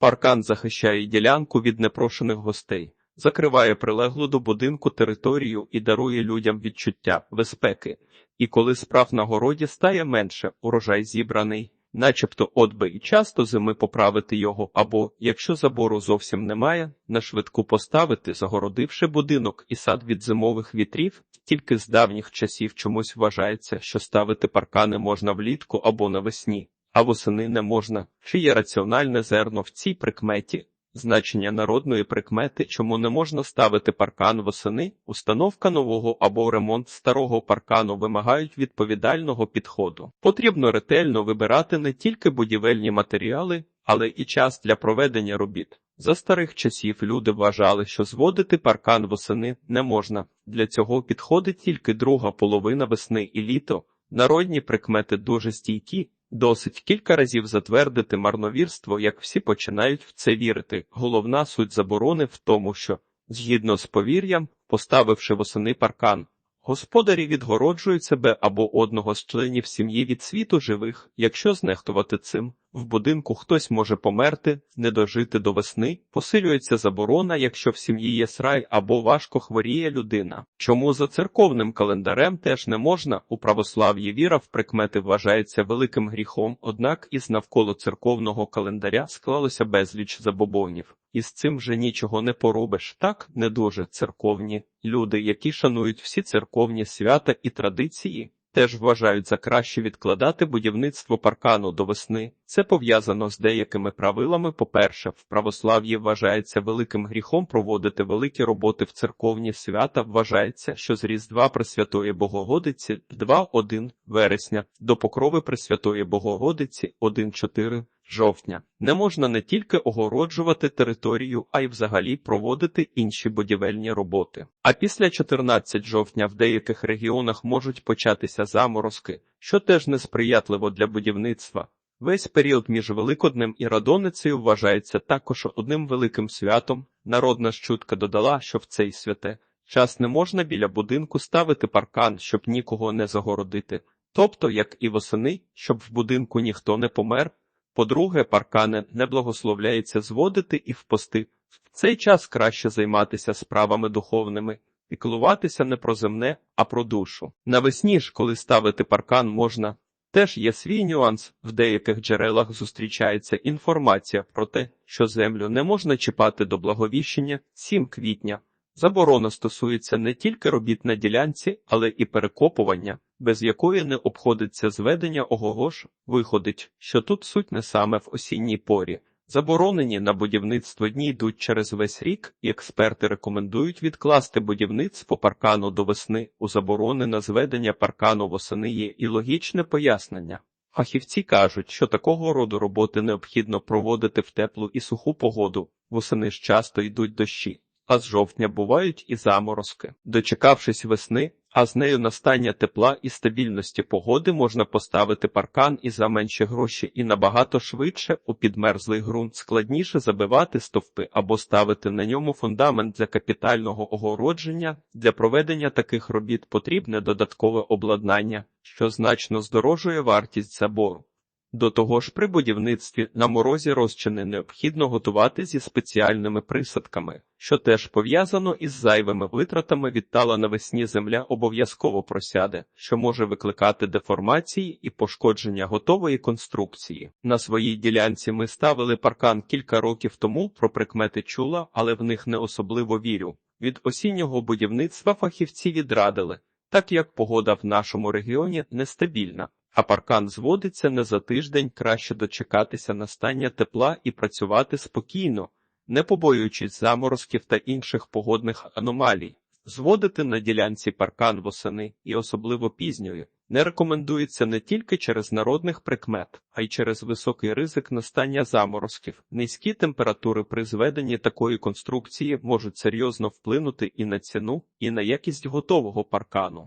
Паркан захищає ділянку від непрошених гостей, закриває прилеглу до будинку територію і дарує людям відчуття безпеки. І коли справ на городі стає менше, урожай зібраний, начебто от би і часто зими поправити його, або, якщо забору зовсім немає, на швидку поставити, загородивши будинок і сад від зимових вітрів, тільки з давніх часів чомусь вважається, що ставити паркани можна влітку або навесні, а восени не можна. Чи є раціональне зерно в цій прикметі? Значення народної прикмети, чому не можна ставити паркан восени, установка нового або ремонт старого паркану вимагають відповідального підходу. Потрібно ретельно вибирати не тільки будівельні матеріали, але і час для проведення робіт. За старих часів люди вважали, що зводити паркан восени не можна. Для цього підходить тільки друга половина весни і літо. Народні прикмети дуже стійкі. Досить кілька разів затвердити марновірство, як всі починають в це вірити. Головна суть заборони в тому, що, згідно з повір'ям, поставивши восени паркан, господарі відгороджують себе або одного з членів сім'ї від світу живих, якщо знехтувати цим. В будинку хтось може померти, не дожити до весни, посилюється заборона, якщо в сім'ї є срай або важко хворіє людина. Чому за церковним календарем теж не можна, у православ'ї віра в прикмети вважається великим гріхом, однак із навколо церковного календаря склалося безліч забобонів. І з цим вже нічого не поробиш. Так не дуже церковні люди, які шанують всі церковні свята і традиції, теж вважають за краще відкладати будівництво паркану до весни. Це пов'язано з деякими правилами. По-перше, в православ'ї вважається великим гріхом проводити великі роботи в церковні свята. Вважається, що з Різдва Пресвятої Богогодиці 2-1 вересня до Покрови Пресвятої Богогодиці 1-4 жовтня. Не можна не тільки огороджувати територію, а й взагалі проводити інші будівельні роботи. А після 14 жовтня в деяких регіонах можуть початися заморозки, що теж несприятливо для будівництва. Весь період між Великоднем і Радоницею вважається також одним великим святом. Народна щутка додала, що в цей святе час не можна біля будинку ставити паркан, щоб нікого не загородити. Тобто, як і восени, щоб в будинку ніхто не помер. По-друге, паркани не благословляється зводити і в пости. В цей час краще займатися справами духовними, піклуватися не про земне, а про душу. Навесні ж, коли ставити паркан можна, теж є свій нюанс. В деяких джерелах зустрічається інформація про те, що землю не можна чіпати до благовіщення 7 квітня. Заборона стосується не тільки робіт на ділянці, але і перекопування, без якої не обходиться зведення огогош, виходить, що тут суть не саме в осінній порі. Заборонені на будівництво дні йдуть через весь рік, і експерти рекомендують відкласти будівництво паркану до весни. У заборони на зведення паркану восени є і логічне пояснення. Фахівці кажуть, що такого роду роботи необхідно проводити в теплу і суху погоду, восени ж часто йдуть дощі а з жовтня бувають і заморозки. Дочекавшись весни, а з нею настання тепла і стабільності погоди можна поставити паркан і за менші гроші, і набагато швидше у підмерзлий ґрунт складніше забивати стовпи або ставити на ньому фундамент для капітального огородження. Для проведення таких робіт потрібне додаткове обладнання, що значно здорожує вартість забору. До того ж, при будівництві на морозі розчини необхідно готувати зі спеціальними присадками, що теж пов'язано із зайвими витратами відтала навесні земля обов'язково просяде, що може викликати деформації і пошкодження готової конструкції. На своїй ділянці ми ставили паркан кілька років тому, про прикмети чула, але в них не особливо вірю. Від осіннього будівництва фахівці відрадили, так як погода в нашому регіоні нестабільна. А паркан зводиться не за тиждень, краще дочекатися настання тепла і працювати спокійно, не побоюючись заморозків та інших погодних аномалій. Зводити на ділянці паркан восени і особливо пізньої не рекомендується не тільки через народних прикмет, а й через високий ризик настання заморозків. Низькі температури при зведенні такої конструкції можуть серйозно вплинути і на ціну, і на якість готового паркану.